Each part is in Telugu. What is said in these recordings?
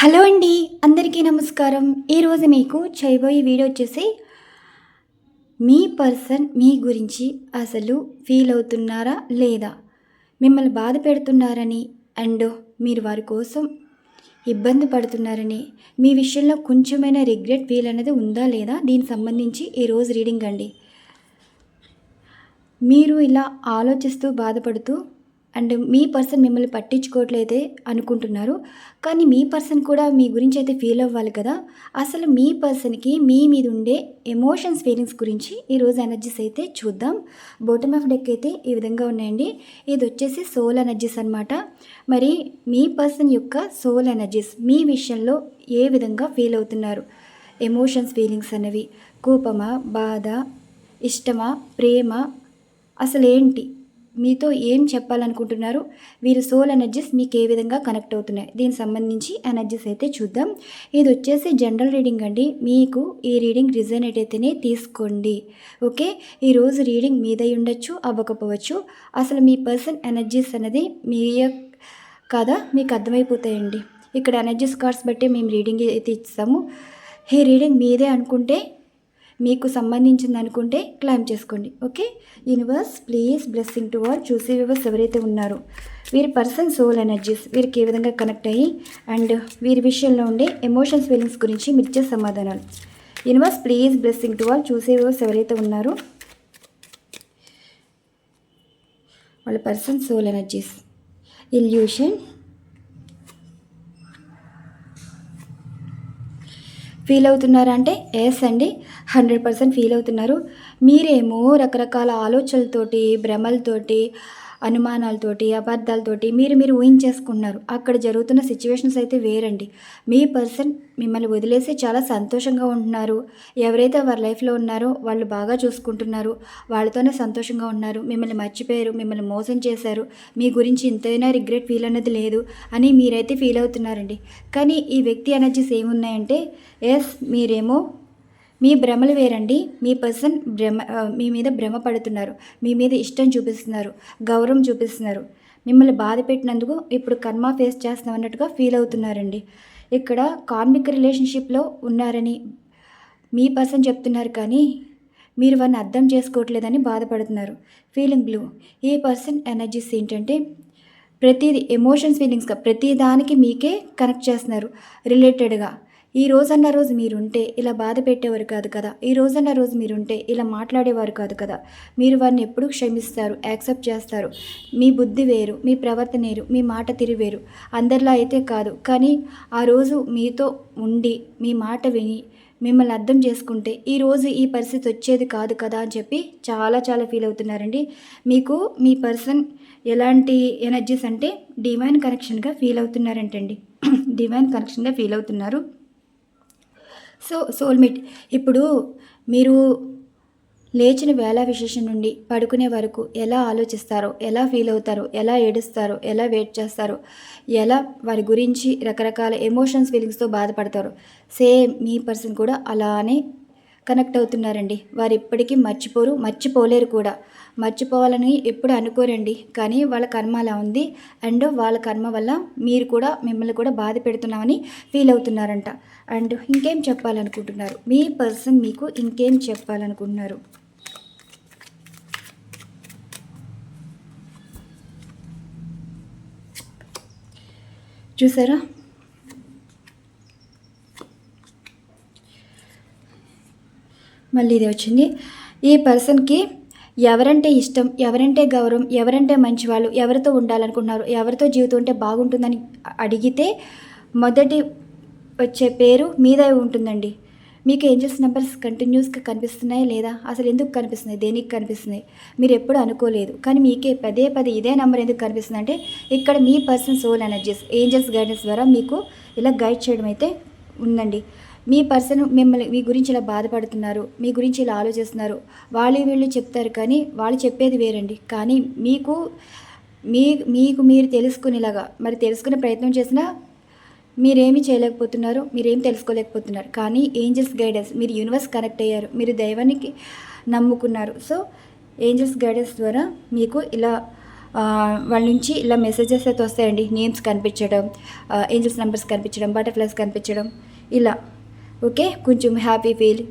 హలో అండి అందరికీ నమస్కారం. ఈరోజు మీకు చేయబోయే వీడియో వచ్చేసి మీ పర్సన్ మీ గురించి అసలు ఫీల్ అవుతున్నారా లేదా? మిమ్మల్ని బాధ పెడుతున్నారని అండ్ మీరు వారి కోసం ఇబ్బంది పడుతున్నారని మీ విషయంలో కొంచెమైనా రిగ్రెట్ ఫీల్ అనేది ఉందా లేదా? దీనికి సంబంధించి ఈరోజు రీడింగ్ అండి. మీరు ఇలా ఆలోచిస్తూ బాధపడుతూ అండ్ మీ పర్సన్ మిమ్మల్ని పట్టించుకోవట్లేదే అనుకుంటున్నారు. కానీ మీ పర్సన్ కూడా మీ గురించి అయితే ఫీల్ అవ్వాలి కదా. అసలు మీ పర్సన్కి మీ మీద ఉండే ఎమోషన్స్ ఫీలింగ్స్ గురించి ఈరోజు ఎనర్జీస్ అయితే చూద్దాం. బోటమ్ ఆఫ్ డెక్ అయితే ఈ విధంగా ఉన్నాయండి. ఇది వచ్చేసి సోల్ ఎనర్జీస్ అనమాట మరి మీ పర్సన్ యొక్క సోల్ ఎనర్జీస్ మీ విషయంలో ఏ విధంగా ఫీల్ అవుతున్నారు? ఎమోషన్స్ ఫీలింగ్స్ అనేవి. కోపమా? బాధ? ఇష్టమా? ప్రేమ? అసలు ఏంటి మీతో ఏం చెప్పాలనుకుంటున్నారు? వీరి సోల్ ఎనర్జీస్ మీకు ఏ విధంగా కనెక్ట్ అవుతున్నాయి. దీనికి సంబంధించి ఎనర్జీస్ అయితే చూద్దాం. ఇది వచ్చేసి జనరల్ రీడింగ్ అండి. మీకు ఈ రీడింగ్ రిజనేట్ అయితేనే తీసుకోండి. ఓకే? ఈరోజు రీడింగ్ మీదై ఉండొచ్చు అవ్వకపోవచ్చు. అసలు మీ పర్సన్ ఎనర్జీస్ అనేది మీ కదా మీకు అర్థమైపోతాయండి. ఇక్కడ ఎనర్జీస్ కార్డ్స్ బట్టి మేము రీడింగ్ అయితే ఇస్తాము. ఈ రీడింగ్ మీదే అనుకుంటే మీకు సంబంధించింది అనుకుంటే క్లైమ్ చేసుకోండి okay? Universe please blessing to all చూసే వ్యూవర్స్ ఎవరైతే ఉన్నారో వీరి పర్సన్ సోల్ ఎనర్జీస్ వీరికి ఏ విధంగా కనెక్ట్ అయ్యి అండ్ వీరి విషయంలో ఉండే ఎమోషన్స్ ఫీలింగ్స్ గురించి మిర్చే సమాధానాలు. Universe please blessing to all చూసే వ్యూవర్స్ ఎవరైతే ఉన్నారో వాళ్ళ person soul energies illusion feel అవుతున్నారంటే yes అండి హండ్రెడ్ పర్సెంట్ ఫీల్ అవుతున్నారు. మీరేమో రకరకాల ఆలోచనలతోటి భ్రమలతోటి అనుమానాలతోటి అబద్ధాలతోటి మీరు మీరు ఊహించేసుకున్నారు అక్కడ జరుగుతున్న సిచ్యువేషన్స్ అయితే వేరండి. మీ పర్సన్ మిమ్మల్ని వదిలేసి చాలా సంతోషంగా ఉంటున్నారు. ఎవరైతే వారి లైఫ్లో ఉన్నారో వాళ్ళు బాగా చూసుకుంటున్నారు. వాళ్ళతోనే సంతోషంగా ఉన్నారు. మిమ్మల్ని మర్చిపోయారు మిమ్మల్ని మోసం చేశారు. మీ గురించి ఇంతైనా రిగ్రెట్ ఫీల్ అనేది లేదు అని మీరైతే ఫీల్ అవుతున్నారండి. కానీ ఈ వ్యక్తి ఎనర్జీస్ ఏమున్నాయంటే ఎస్ మీరేమో మీ భ్రమలు వేరండి. మీ పర్సన్ భ్రమ మీ మీద భ్రమ పడుతున్నారు మీ మీద ఇష్టం చూపిస్తున్నారు. గౌరవం చూపిస్తున్నారు. మిమ్మల్ని బాధ పెట్టినందుకు ఇప్పుడు కర్మ ఫేస్ చేస్తాం అన్నట్టుగా ఫీల్ అవుతున్నారండి. ఇక్కడ కార్మిక రిలేషన్షిప్లో ఉన్నారని మీ పర్సన్ చెప్తున్నారు కానీ మీరు వారిని అర్థం చేసుకోవట్లేదని బాధపడుతున్నారు. ఫీలింగ్ బ్లూ ఈ పర్సన్ ఎనర్జీస్ ఏంటంటే ప్రతిది ఎమోషన్స్ ఫీలింగ్స్గా ప్రతి దానికి మీకే కనెక్ట్ చేస్తున్నారు. రిలేటెడ్గా ఈ రోజన్న రోజు మీరుంటే ఇలా బాధ పెట్టేవారు కాదు కదా. ఈ రోజన్న రోజు మీరుంటే ఇలా మాట్లాడేవారు కాదు కదా. మీరు వారిని ఎప్పుడు క్షమిస్తారు యాక్సెప్ట్ చేస్తారు. మీ బుద్ధి వేరు మీ ప్రవర్తనేరు మీ మాట తిరివేరు అందరిలా అయితే కాదు. కానీ ఆ రోజు మీతో ఉండి మీ మాట విని మిమ్మల్ని అర్థం చేసుకుంటే ఈరోజు ఈ పరిస్థితి వచ్చేది కాదు కదా అని చెప్పి చాలా చాలా ఫీల్ అవుతున్నారండి. మీకు మీ పర్సన్ ఎలాంటి ఎనర్జీస్ అంటే డివైన్ కనెక్షన్గా ఫీల్ అవుతున్నారంటండి. డివైన్ కనెక్షన్గా ఫీల్ అవుతున్నారు. సో సోల్మేట్ ఇప్పుడు మీరు లేచిన వేళ విశేషం నుండి పడుకునే వరకు ఎలా ఆలోచిస్తారో ఎలా ఫీల్ అవుతారో ఎలా ఏడుస్తారో ఎలా వెయిట్ చేస్తారో ఎలా వారి గురించి రకరకాల ఎమోషన్స్ ఫీలింగ్స్తో బాధపడతారో సేమ్ మీ పర్సన్ కూడా అలానే కనెక్ట్ అవుతున్నారండి. వారు ఎప్పటికీ మర్చిపోరు మర్చిపోలేరు కూడా. మర్చిపోవాలని ఎప్పుడు అనుకోరండి. కానీ వాళ్ళ కర్మ అలా ఉంది. అండ్ వాళ్ళ కర్మ వల్ల మీరు కూడా మిమ్మల్ని కూడా బాధ పెడుతున్నామని ఫీల్ అవుతున్నారంట. అండ్ ఇంకేం చెప్పాలనుకుంటున్నారు? మీ పర్సన్ మీకు ఇంకేం చెప్పాలనుకుంటున్నారు? చూసారా? మళ్ళీ ఇది వచ్చింది. ఈ పర్సన్కి ఎవరంటే ఇష్టం ఎవరంటే గౌరవం ఎవరంటే మంచివాళ్ళు ఎవరితో ఉండాలనుకుంటున్నారు ఎవరితో జీవితం ఉంటే బాగుంటుందని అడిగితే మొదటి వచ్చే పేరు మీద ఉంటుందండి. మీకు ఏంజల్స్ నెంబర్స్ కంటిన్యూస్గా కనిపిస్తున్నాయి లేదా? అసలు ఎందుకు కనిపిస్తున్నాయి? దేనికి కనిపిస్తున్నాయి? మీరు ఎప్పుడు అనుకోలేదు. కానీ మీకే పదే పదే ఇదే నెంబర్ ఎందుకు కనిపిస్తుంది అంటే ఇక్కడ మీ person soul energies angels guidance ద్వారా మీకు ఇలా గైడ్ చేయడం అయితే ఉందండి. మీ పర్సన్ మిమ్మల్ని మీ గురించి ఇలా బాధపడుతున్నారు మీ గురించి ఇలా ఆలోచిస్తున్నారు. వాళ్ళు వీళ్ళు చెప్తారు కానీ వాళ్ళు చెప్పేది వేరండి. కానీ మీకు మీ మీకు మీరు తెలుసుకునేలాగా మరి తెలుసుకునే ప్రయత్నం చేసినా మీరేమి చేయలేకపోతున్నారు మీరేం తెలుసుకోలేకపోతున్నారు. కానీ ఏంజల్స్ గైడెన్స్ మీరు యూనివర్స్ కనెక్ట్ అయ్యారు మీరు దైవానికి నమ్ముకున్నారు. సో ఏంజల్స్ గైడెన్స్ ద్వారా మీకు ఇలా వాళ్ళ నుంచి ఇలా మెసేజెస్ అయితే వస్తాయండి. నేమ్స్ కనిపించడం ఏంజల్స్ నెంబర్స్ కనిపించడం బటర్ఫ్లైస్ కనిపించడం ఇలా. ఓకే? కొంచెం హ్యాపీ ఫీల్.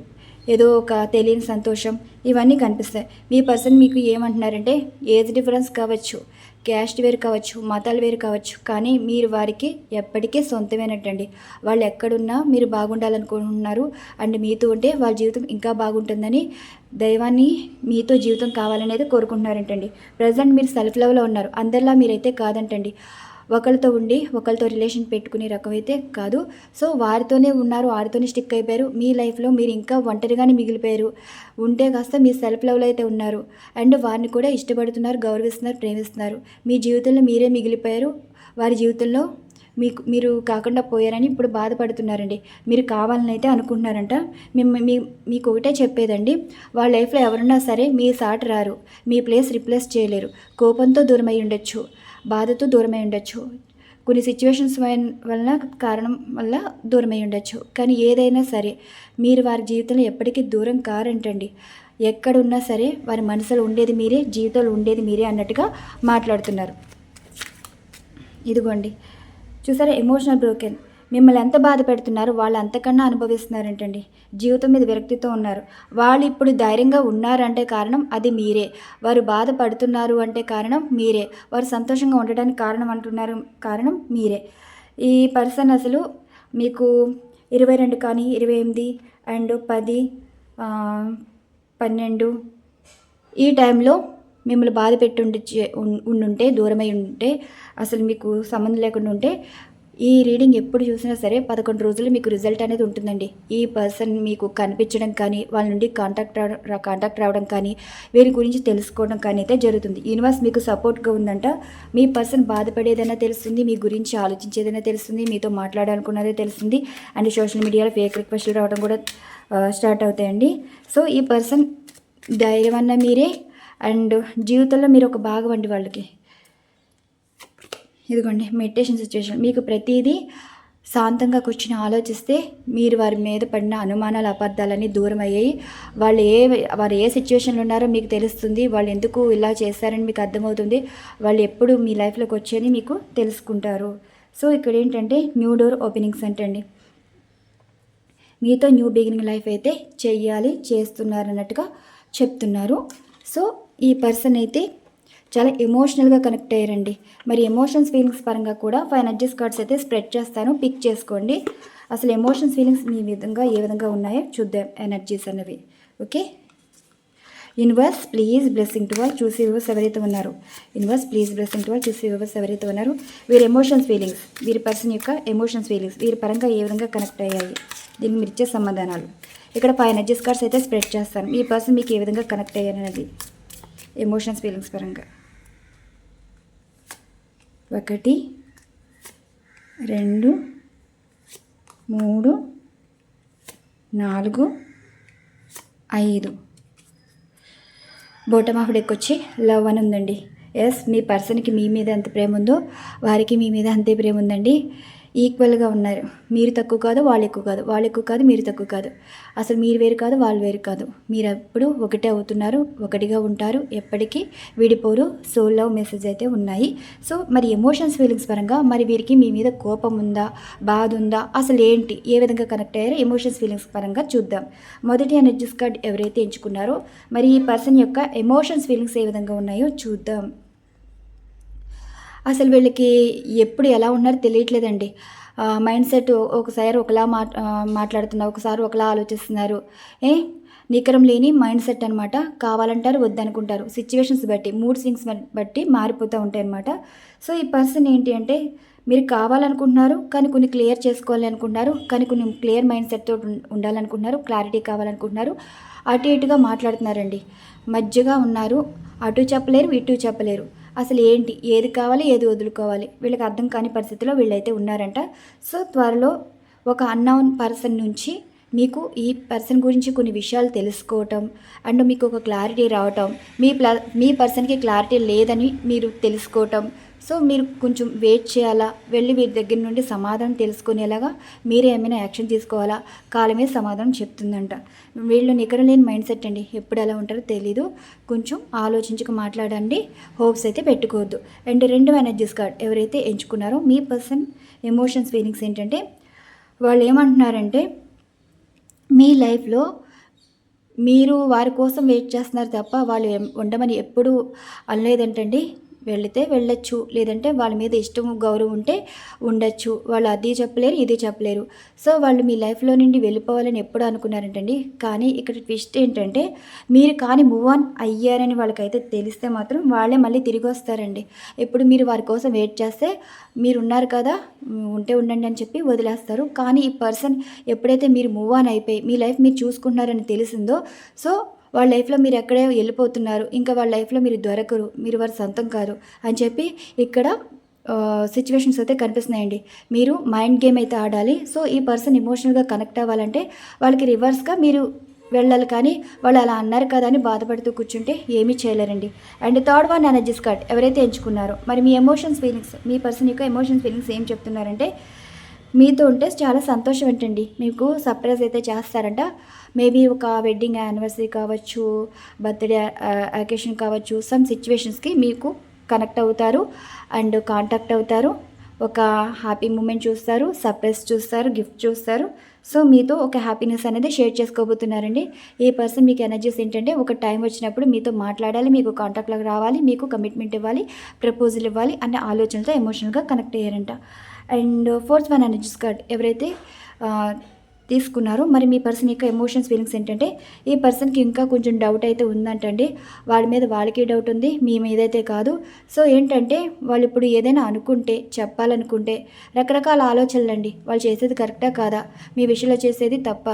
ఏదో ఒక తెలియని సంతోషం. ఇవన్నీ కనిపిస్తాయి. మీ పర్సన్ మీకు ఏమంటున్నారంటే ఏజ్ డిఫరెన్స్ కావచ్చు క్యాస్ట్ వేరు కావచ్చు మతాలు వేరు కావచ్చు కానీ మీరు వారికి ఎప్పటికీ సొంతమైనట్టండి వాళ్ళు ఎక్కడున్నా మీరు బాగుండాలనుకుంటున్నారు. అండ్ మీతో ఉంటే వాళ్ళ జీవితం ఇంకా బాగుంటుందని దైవాన్ని మీతో జీవితం కావాలనేది కోరుకుంటున్నారంటండి. ప్రజెంట్ మీరు సెల్ఫ్ లవ్లో ఉన్నారు. అందరిలా మీరైతే కాదంటండి. ఒకరితో ఉండి ఒకరితో రిలేషన్ పెట్టుకునే రకం అయితే కాదు. సో వారితోనే ఉన్నారు వారితోనే స్టిక్ అయిపోయారు. మీ లైఫ్లో మీరు ఇంకా ఒంటరిగానే మిగిలిపోయారు. ఉంటే కాస్త మీ సెల్ఫ్ లవ్లో అయితే ఉన్నారు. అండ్ వారిని కూడా ఇష్టపడుతున్నారు గౌరవిస్తున్నారు ప్రేమిస్తున్నారు. మీ జీవితంలో మీరే మిగిలిపోయారు. వారి జీవితంలో మీకు మీరు కాకుండా పోయారని ఇప్పుడు బాధపడుతున్నారండి. మీరు కావాలని అయితే అనుకుంటున్నారంట. మీ మీకు ఒకటే చెప్పేదండి. వాళ్ళ లైఫ్లో ఎవరున్నా సరే మీ సాటి రారు. మీ ప్లేస్ రిప్లేస్ చేయలేరు. కోపంతో దూరమై ఉండొచ్చు. బాధతో దూరమై ఉండొచ్చు. కొన్ని సిచ్యువేషన్స్ వలన కారణం వల్ల దూరమై ఉండొచ్చు. కానీ ఏదైనా సరే మీరు వారి జీవితంలో ఎప్పటికీ దూరం కారంటండి. ఎక్కడున్నా సరే వారి మనసులో ఉండేది మీరే జీవితంలో ఉండేది మీరే అన్నట్టుగా మాట్లాడుతున్నారు. ఇదిగోండి. చూసారా? ఎమోషనల్ బ్రోకెన్ మిమ్మల్ని ఎంత బాధ పెడుతున్నారో వాళ్ళు అంతకన్నా అనుభవిస్తున్నారంటండి? జీవితం మీద విరక్తితో ఉన్నారు. వాళ్ళు ఇప్పుడు ధైర్యంగా ఉన్నారంటే కారణం అది మీరే. వారు బాధపడుతున్నారు అంటే కారణం మీరే. వారు సంతోషంగా ఉండడానికి కారణం అంటున్నారు కారణం మీరే. ఈ పర్సన్ అసలు మీకు ఇరవై రెండు కానీ ఇరవై ఎనిమిది అండ్ పది పన్నెండు ఈ టైంలో మిమ్మల్ని బాధ పెట్టి ఉండి ఉండుంటే దూరమై ఉంటే అసలు మీకు సంబంధం లేకుండా ఉంటే ఈ రీడింగ్ ఎప్పుడు చూసినా సరే పదకొండు రోజులు మీకు రిజల్ట్ అనేది ఉంటుందండి. ఈ పర్సన్ మీకు కనిపించడం కానీ వాళ్ళ నుండి కాంటాక్ట్ రావడం కాంటాక్ట్ రావడం కానీ వీరి గురించి తెలుసుకోవడం కానీ అయితే జరుగుతుంది. యూనివర్స్ మీకు సపోర్ట్గా ఉందంట. మీ పర్సన్ బాధపడేదైనా తెలుస్తుంది మీ గురించి ఆలోచించేదైనా తెలుస్తుంది మీతో మాట్లాడాలనుకున్నదే తెలుస్తుంది. అండ్ సోషల్ మీడియాలో ఫేక్ రిక్వెస్ట్లు రావడం కూడా స్టార్ట్ అవుతాయండి. సో ఈ పర్సన్ ధైర్యం అన్న మీరే. అండ్ జీవితంలో మీరు ఒక భాగం అండి వాళ్ళకి. ఇదిగోండి మెడిటేషన్ సిచ్యువేషన్ మీకు ప్రతిదీ శాంతంగా కూర్చుని ఆలోచిస్తే మీరు వారి మీద పడిన అనుమానాలు అపార్థాలన్నీ దూరం అయ్యాయి. వాళ్ళు ఏ వారు ఏ సిచ్యువేషన్లో ఉన్నారో మీకు తెలుస్తుంది. వాళ్ళు ఎందుకు ఇలా చేశారని మీకు అర్థమవుతుంది. వాళ్ళు ఎప్పుడు మీ లైఫ్లోకి వచ్చేది మీకు తెలుసుకుంటారు. సో ఇక్కడ ఏంటంటే న్యూ డోర్ ఓపెనింగ్స్ అంటండి మీతో న్యూ బిగినింగ్ లైఫ్ అయితే చెయ్యాలి చేస్తున్నారు అన్నట్టుగా చెప్తున్నారు. సో ఈ పర్సన్ అయితే చాలా ఎమోషనల్గా కనెక్ట్ అయ్యారండి. మరి ఎమోషన్స్ ఫీలింగ్స్ పరంగా కూడా ఫైవ్ ఎనర్జీస్ కార్డ్స్ అయితే స్ప్రెడ్ చేస్తాను. పిక్ చేసుకోండి. అసలు ఎమోషన్స్ ఫీలింగ్స్ మీ విధంగా ఏ విధంగా ఉన్నాయో చూద్దాం ఎనర్జీస్ అనేవి. Okay universe please blessing to వాళ్ళు చూసి వివర్స్ ఎవరైతే ఉన్నారు. యూనివర్స్ ప్లీజ్ బ్లెస్సింగ్ టు వాళ్ళు చూసి వివర్స్ ఎవరైతే ఉన్నారు. వీరి ఎమోషన్స్ ఫీలింగ్స్ వీరి పర్సన్ యొక్క ఎమోషన్స్ ఫీలింగ్స్ వీరి పరంగా ఏ విధంగా కనెక్ట్ అయ్యాయి. దీనికి మీరు ఇచ్చే సమాధానాలు. ఇక్కడ ఫైవ్ ఎనర్జీస్ కార్డ్స్ అయితే స్ప్రెడ్ చేస్తాను. ఈ పర్సన్ మీకు ఏ విధంగా కనెక్ట్ అయ్యారనేది. ఎమోషన్స్ ఫీలింగ్స్ పరంగా. ఒకటి రెండు మూడు నాలుగు ఐదు. బోటమ్ ఆఫ్ డెక్ వచ్చి లవ్ అని ఉందండి. ఎస్ మీ పర్సన్కి మీ మీద ఎంత ప్రేమ ఉందో వారికి మీ మీద అంతే ప్రేమ ఉందండి. ఈక్వల్గా ఉన్నారు. మీరు తక్కువ కాదు వాళ్ళు ఎక్కువ కాదు. వాళ్ళు ఎక్కువ కాదు మీరు తక్కువ కాదు. అసలు మీరు వేరు కాదు వాళ్ళు వేరు కాదు. మీరు ఎప్పుడు ఒకటే అవుతున్నారు ఒకటిగా ఉంటారు. ఎప్పటికీ విడిపోరు. సో లవ్ మెసేజ్ అయితే ఉన్నాయి. సో మరి ఎమోషన్స్ ఫీలింగ్స్ పరంగా మరి వీరికి మీ మీద కోపం ఉందా బాధ ఉందా అసలు ఏంటి ఏ విధంగా కనెక్ట్ అయ్యారో ఎమోషన్స్ ఫీలింగ్స్ పరంగా చూద్దాం. మొదటి ఎనర్జీస్ కార్డ్ ఎవరైతే ఎంచుకున్నారో మరి ఈ పర్సన్ యొక్క ఎమోషన్స్ ఫీలింగ్స్ ఏ విధంగా ఉన్నాయో చూద్దాం. అసలు వీళ్ళకి ఎప్పుడు ఎలా ఉన్నారో తెలియట్లేదండి. మైండ్ సెట్ ఒకసారి ఒకలా మాట్ మాట్లాడుతున్నారు ఒకసారి ఒకలా ఆలోచిస్తున్నారు. ఏ? నికరం లేని మైండ్ సెట్ అనమాట కావాలంటారు వద్దనుకుంటారు. సిచ్యువేషన్స్ బట్టి మూడ్ స్వింగ్స్ బట్టి మారిపోతూ ఉంటాయి అనమాట సో ఈ పర్సన్ ఏంటి అంటే మీరు కావాలనుకుంటున్నారు కానీ కొన్ని క్లియర్ చేసుకోవాలి అనుకుంటున్నారు కానీ కొన్ని క్లియర్ మైండ్ సెట్తో ఉండాలనుకుంటున్నారు క్లారిటీ కావాలనుకుంటున్నారు అటు ఇటుగా మాట్లాడుతున్నారండి. మధ్యగా ఉన్నారు అటు చెప్పలేరు ఇటు చెప్పలేరు. అసలు ఏంటి? ఏది కావాలి? ఏది వదులుకోవాలి? వీళ్ళకి అర్థం కాని పరిస్థితిలో వీళ్ళైతే ఉన్నారంట. సో త్వరలో ఒక అన్నౌన్ పర్సన్ నుంచి మీకు ఈ పర్సన్ గురించి కొన్ని విషయాలు తెలుసుకోవటం అండ్ మీకు ఒక క్లారిటీ రావటం. మీ ప్ల మీ పర్సన్కి క్లారిటీ లేదని మీరు తెలుసుకోవటం. సో మీరు కొంచెం వెయిట్ చేయాలా? వెళ్ళి వీరి దగ్గర నుండి సమాధానం తెలుసుకునేలాగా మీరే ఏమైనా యాక్షన్ తీసుకోవాలా? కాలమే సమాధానం చెప్తుందంట. వీళ్ళు నికరం లేని మైండ్ సెట్ అండి. ఎప్పుడు ఎలా ఉంటారో తెలీదు. కొంచెం ఆలోచించుకు మాట్లాడండి. హోప్స్ అయితే పెట్టుకోవద్దు. అండ్ రెండు ఎనర్జీస్ కార్డ్ ఎవరైతే ఎంచుకున్నారో మీ పర్సన్ ఎమోషన్స్ ఫీలింగ్స్ ఏంటంటే వాళ్ళు ఏమంటున్నారంటే మీ లైఫ్లో మీరు వారి కోసం వెయిట్ చేస్తున్నారు తప్ప వాళ్ళు ఉండమని ఎప్పుడు అనలేదంటండి. వెళితే వెళ్ళొచ్చు. లేదంటే వాళ్ళ మీద ఇష్టం గౌరవం ఉంటే ఉండొచ్చు. వాళ్ళు అది చెప్పలేరు ఇది చెప్పలేరు. సో వాళ్ళు మీ లైఫ్లో నుండి వెళ్ళిపోవాలని ఎప్పుడు అనుకున్నారంటండి. కానీ ఇక్కడ ట్విస్ట్ ఏంటంటే మీరు కానీ మూవ్ ఆన్ అయ్యారని వాళ్ళకైతే తెలిస్తే మాత్రం వాళ్ళే మళ్ళీ తిరిగి వస్తారండి. ఇప్పుడు మీరు వారి కోసం వెయిట్ చేస్తే మీరు ఉన్నారు కదా ఉంటే ఉండండి అని చెప్పి వదిలేస్తారు. కానీ ఈ పర్సన్ ఎప్పుడైతే మీరు మూవ్ ఆన్ అయిపోయి మీ లైఫ్ మీరు చూసుకుంటున్నారని తెలిసిందో సో వాళ్ళ లైఫ్లో మీరు ఎక్కడే వెళ్ళిపోతున్నారు ఇంకా వాళ్ళ లైఫ్లో మీరు దొరకరు మీరు వారు సొంతం కారు అని చెప్పి ఇక్కడ సిచ్యువేషన్స్ అయితే కనిపిస్తున్నాయండి. మీరు మైండ్ గేమ్ అయితే ఆడాలి. సో ఈ పర్సన్ ఇమోషనల్గా కనెక్ట్ అవ్వాలంటే వాళ్ళకి రివర్స్గా మీరు వెళ్ళాలి కానీ వాళ్ళు అలా అన్నారు కదా అని బాధపడుతూ కూర్చుంటే ఏమీ చేయలేరండి. And third one energies card ఎవరైతే ఎంచుకున్నారో మరి మీ ఎమోషన్స్ ఫీలింగ్స్ మీ పర్సన్ యొక్క ఎమోషన్స్ ఫీలింగ్స్ ఏం చెప్తున్నారంటే మీతో ఉంటే చాలా సంతోషం ఏంటండి? మీకు సర్ప్రైజ్ అయితే చేస్తారంట. మేబీ ఒక వెడ్డింగ్ యానివర్సరీ కావచ్చు బర్త్డే అకేషన్ కావచ్చు సమ్ సిచ్యువేషన్స్కి మీకు కనెక్ట్ అవుతారు అండ్ కాంటాక్ట్ అవుతారు. ఒక హ్యాపీ మూమెంట్ చూస్తారు సర్ప్రైజ్ చూస్తారు గిఫ్ట్ చూస్తారు. సో మీతో ఒక హ్యాపీనెస్ అనేది షేర్ చేసుకోబోతున్నారండి. ఈ పర్సన్ మీకు ఎనర్జీస్ ఏంటంటే ఒక టైం వచ్చినప్పుడు మీతో మాట్లాడాలి మీకు కాంటాక్ట్లోకి రావాలి మీకు కమిట్మెంట్ ఇవ్వాలి ప్రపోజల్ ఇవ్వాలి అనే ఆలోచనతో ఎమోషనల్గా connect అయ్యారంట. And fourth one energies card ఎవరైతే తీసుకున్నారు మరి మీ పర్సన్ యొక్క ఎమోషన్స్ ఫీలింగ్స్ ఏంటంటే ఈ పర్సన్కి ఇంకా కొంచెం డౌట్ అయితే ఉందంటండి. వాళ్ళ మీద వాళ్ళకి డౌట్ ఉంది మీ మీద అయితే కాదు. సో ఏంటంటే వాళ్ళు ఇప్పుడు ఏదైనా అనుకుంటే చెప్పాలనుకుంటే రకరకాల ఆలోచనలు అండి వాళ్ళు చేసేది కరెక్టా కాదా? మీ విషయంలో చేసేది తప్ప?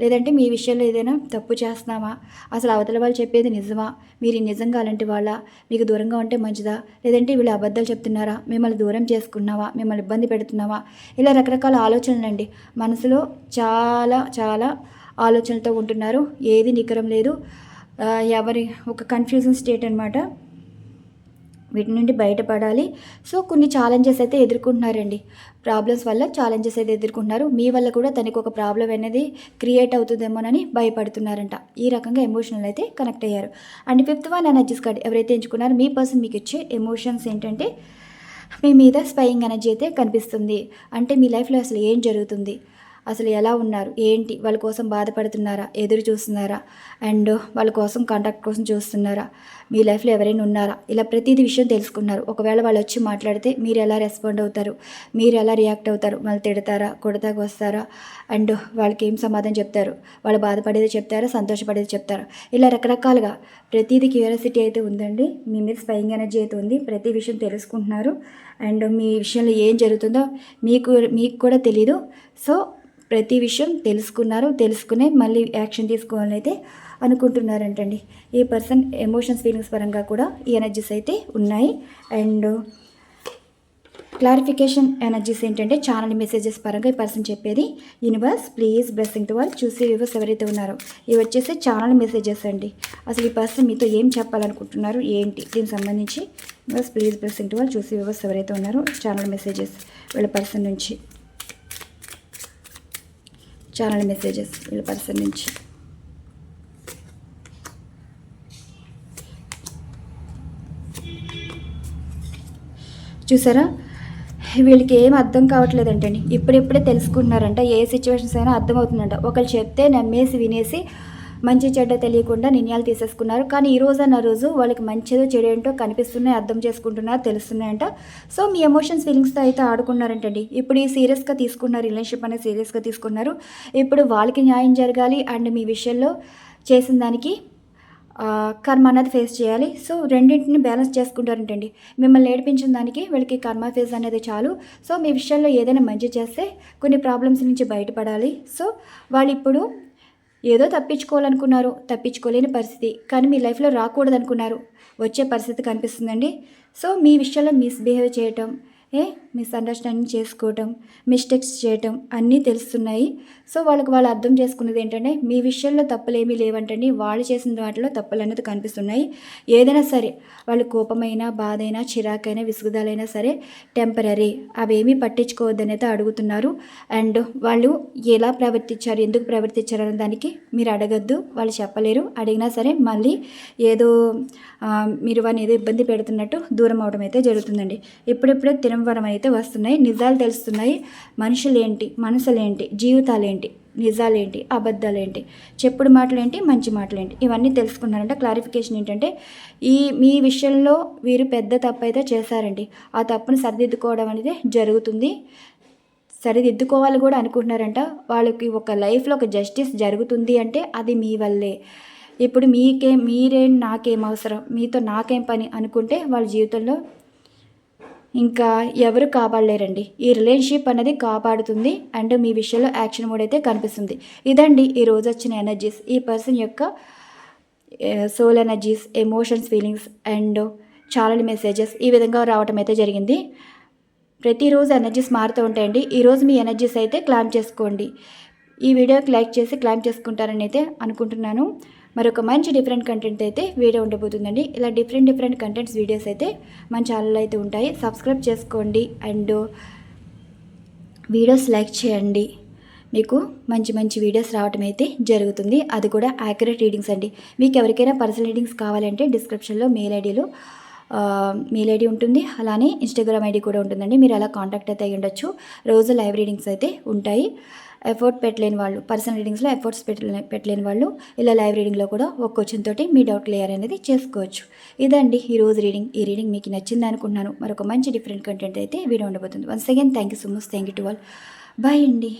లేదంటే మీ విషయంలో ఏదైనా తప్పు చేస్తున్నామా? అసలు అవతల వాళ్ళు చెప్పేది నిజమా? మీరు నిజంగా అలాంటి వాళ్ళ? మీకు దూరంగా ఉంటే మంచిదా? లేదంటే వీళ్ళు అబద్ధాలు చెప్తున్నారా? మిమ్మల్ని దూరం చేసుకున్నావా? మిమ్మల్ని ఇబ్బంది పెడుతున్నావా? ఇలా రకరకాల ఆలోచనలండి. మనసులో చాలా చాలా ఆలోచనలతో ఉంటున్నారు. ఏది నికరం లేదు. ఎవరి ఒక కన్ఫ్యూజన్ స్టేట్ అనమాట వీటి నుండి బయటపడాలి. సో కొన్ని ఛాలెంజెస్ అయితే ఎదుర్కొంటున్నారండి. ప్రాబ్లమ్స్ వల్ల ఛాలెంజెస్ అయితే ఎదుర్కొంటున్నారు. మీ వల్ల కూడా తనకు ఒక ప్రాబ్లం అనేది క్రియేట్ అవుతుందేమోనని భయపడుతున్నారంట. ఈ రకంగా ఎమోషనల్ అయితే కనెక్ట్ అయ్యారు. And fifth one energies card ఎవరైతే ఎంచుకున్నారో మీ పర్సన్ మీకు ఇచ్చే ఎమోషన్స్ ఏంటంటే మీ మీద స్పయింగ్ ఎనర్జీ అయితే కనిపిస్తుంది. అంటే మీ లైఫ్లో అసలు ఏం జరుగుతుంది? అసలు ఎలా ఉన్నారు? ఏంటి? వాళ్ళ కోసం బాధపడుతున్నారా? ఎదురు చూస్తున్నారా? అండ్ వాళ్ళ కోసం కాంటాక్ట్ కోసం చూస్తున్నారా? మీ లైఫ్లో ఎవరైనా ఉన్నారా? ఇలా ప్రతిదీ విషయం తెలుసుకున్నారు. ఒకవేళ వాళ్ళు వచ్చి మాట్లాడితే మీరు ఎలా రెస్పాండ్ అవుతారు? మీరు ఎలా రియాక్ట్ అవుతారు? వాళ్ళు తిడతారా? కొడతాకు వస్తారా? అండ్ వాళ్ళకి ఏం సమాధానం చెప్తారు? వాళ్ళు బాధపడేది చెప్తారా? సంతోషపడేది చెప్తారా? ఇలా రకరకాలుగా ప్రతిదీ క్యూరియాసిటీ అయితే ఉందండి. మీ మీద స్పయింగ్ ఎనర్జీ అయితే ఉంది. ప్రతి విషయం తెలుసుకుంటున్నారు. అండ్ మీ విషయంలో ఏం జరుగుతుందో మీకు మీకు కూడా తెలీదు. సో ప్రతి విషయం తెలుసుకున్నారు తెలుసుకునే మళ్ళీ యాక్షన్ తీసుకోవాలని అయితే అనుకుంటున్నారంటండి. ఈ పర్సన్ ఎమోషన్స్ ఫీలింగ్స్ పరంగా కూడా ఈ ఎనర్జీస్ అయితే ఉన్నాయి. అండ్ క్లారిఫికేషన్ ఎనర్జీస్ ఏంటంటే ఛానల్ మెసేజెస్ పరంగా ఈ పర్సన్ చెప్పేది యూనివర్స్ ప్లీజ్ బ్లెస్సింగ్ టు వాళ్ళు చూసి వ్యూవర్స్ ఎవరైతే ఉన్నారో ఇవి వచ్చేసి ఛానల్ మెసేజెస్ అండి. అసలు ఈ పర్సన్ మీతో ఏం చెప్పాలనుకుంటున్నారు ఏంటి? దీనికి సంబంధించి యూనివర్స్ ప్లీజ్ బ్లెస్సింగ్ టు వాళ్ళు చూసి వ్యూవర్స్ ఎవరైతే ఉన్నారో ఛానల్ మెసేజెస్ వీళ్ళ పర్సన్ నుంచి. ఛానల్ మెసేజెస్ వీళ్ళ పర్సన్ నుంచి. చూసారా? వీళ్ళకి ఏం అర్థం కావట్లేదంటండి. ఇప్పుడిప్పుడే తెలుసుకుంటున్నారంట ఏ సిచ్యువేషన్స్ అయినా అర్థమవుతుందంట. ఒకళ్ళు చెప్తే నమ్మేసి వినేసి మంచి చెడ్డ తెలియకుండా నిర్ణయాలు తీసేసుకున్నారు. కానీ ఈ రోజు అన్న రోజు వాళ్ళకి మంచిదో చెడు ఏంటో కనిపిస్తున్నాయి అర్థం చేసుకుంటున్నారు తెలుస్తున్నాయంట. సో మీ ఎమోషన్స్ ఫీలింగ్స్తో అయితే ఆడుకున్నారంటండి. ఇప్పుడు ఈ సీరియస్గా తీసుకున్నారు రిలేషన్షిప్ అనేది సీరియస్గా తీసుకున్నారు. ఇప్పుడు వాళ్ళకి న్యాయం జరగాలి అండ్ మీ విషయంలో చేసిన దానికి కర్మ అనేది ఫేస్ చేయాలి. సో రెండింటిని బ్యాలెన్స్ చేసుకుంటారంటండి. మిమ్మల్ని ఏడిపించిన దానికి వీళ్ళకి కర్మ ఫేస్ అనేది చాలు. సో మీ విషయంలో ఏదైనా మంచి చేస్తే కొన్ని ప్రాబ్లమ్స్ నుంచి బయటపడాలి. సో వాళ్ళు ఇప్పుడు ఏదో తప్పించుకోవాలనుకున్నారు తప్పించుకోలేని పరిస్థితి. కానీ మీ లైఫ్లో రాకూడదనుకున్నారు. వచ్చే పరిస్థితి కనిపిస్తుందండి. సో మీ విషయంలో మిస్బిహేవ్ చేయటం ఏ? మిస్అండర్స్టాండింగ్ చేసుకోవటం మిస్టేక్స్ చేయటం అన్నీ తెలుస్తున్నాయి. సో వాళ్ళకి వాళ్ళు అర్థం చేసుకున్నది ఏంటంటే మీ విషయంలో తప్పులేమీ లేవంటండి వాళ్ళు చేసిన వాటిలో తప్పులు అనేది కనిపిస్తున్నాయి. ఏదైనా సరే వాళ్ళు కోపమైనా బాధైనా చిరాకైనా విసుగుదలైనా సరే టెంపరీ అవేమీ పట్టించుకోవద్దనైతే అడుగుతున్నారు. అండ్ వాళ్ళు ఎలా ప్రవర్తించారు ఎందుకు ప్రవర్తించారు అనే దానికి మీరు అడగద్దు వాళ్ళు చెప్పలేరు. అడిగినా సరే మళ్ళీ ఏదో మీరు వాడిని ఏదో ఇబ్బంది పెడుతున్నట్టు దూరం అవడం అయితే జరుగుతుందండి. ఇప్పుడిప్పుడే తినవరం అయితే అయితే వస్తున్నాయి. నిజాలు తెలుస్తున్నాయి. మనుషులేంటి? మనసులేంటి? జీవితాలేంటి? నిజాలేంటి? అబద్ధాలేంటి? చెప్పుడు మాటలేంటి? మంచి మాటలేంటి? ఇవన్నీ తెలుసుకున్నారంటే. క్లారిఫికేషన్ ఏంటంటే ఈ మీ విషయంలో వీరు పెద్ద తప్పు అయితే చేశారండి. ఆ తప్పును సరిదిద్దుకోవడం అనేది జరుగుతుంది. సరిదిద్దుకోవాలి కూడా అనుకుంటున్నారంట. వాళ్ళకి ఒక లైఫ్లో ఒక జస్టిస్ జరుగుతుంది అంటే అది మీ వల్లే. ఇప్పుడు మీకే మీరేం నాకేం అవసరం? మీతో నాకేం పని అనుకుంటే వాళ్ళ జీవితంలో ఇంకా ఎవరు కాపాడలేరండి. ఈ రిలేషన్షిప్ అనేది కాపాడుతుంది అండ్ మీ విషయంలో యాక్షన్ మోడ్ అయితే కనిపిస్తుంది. ఇదండి ఈ రోజు వచ్చిన ఎనర్జీస్ ఈ పర్సన్ యొక్క soul energies emotions feelings and చాలా మెసేజెస్ ఈ విధంగా రావటం అయితే జరిగింది. ప్రతిరోజు ఎనర్జీస్ మారుతూ ఉంటాయండి. ఈరోజు మీ ఎనర్జీస్ అయితే క్లైమ్ చేసుకోండి. ఈ వీడియోకి లైక్ చేసి క్లైమ్ చేసుకుంటారని అయితే అనుకుంటున్నాను. మరొక మంచి డిఫరెంట్ కంటెంట్ అయితే వీడియో ఉండబోతుందండి. ఇలా డిఫరెంట్ డిఫరెంట్ కంటెంట్స్ వీడియోస్ అయితే మన ఛానల్లో అయితే ఉంటాయి. సబ్స్క్రైబ్ చేసుకోండి అండ్ వీడియోస్ లైక్ చేయండి. మీకు మంచి మంచి వీడియోస్ రావటం అయితే జరుగుతుంది. అది కూడా యాక్యురేట్ రీడింగ్స్ అండి. మీకు ఎవరికైనా పర్సనల్ రీడింగ్స్ కావాలంటే డిస్క్రిప్షన్లో మెయిల్ ఐడీలో మెయిల్ ఐడి ఉంటుంది. అలానే ఇన్స్టాగ్రామ్ ఐడి కూడా ఉంటుందండి. మీరు అలా కాంటాక్ట్ అయితే అయ్యి ఉండొచ్చు రోజు లైవ్ రీడింగ్స్ అయితే ఉంటాయి. ఎఫర్ట్ పెట్టలేని వాళ్ళు పర్సనల్ రీడింగ్స్లో ఎఫర్ట్స్ పెట్టలే పెట్టలేని వాళ్ళు ఇలా లైవ్ రీడింగ్లో కూడా ఒక క్వశ్చన్ తోటి మీ డౌట్ క్లియర్ అనేది చేసుకోవచ్చు. ఇదండి ఈ రోజు రీడింగ్ ఈ రీడింగ్ మీకు నచ్చింది అనుకుంటున్నాను. మరొక మంచి డిఫరెంట్ కంటెంట్ అయితే వీడియో ఉండబోతుంది. Once again thank you so much thank you to all bye అండి.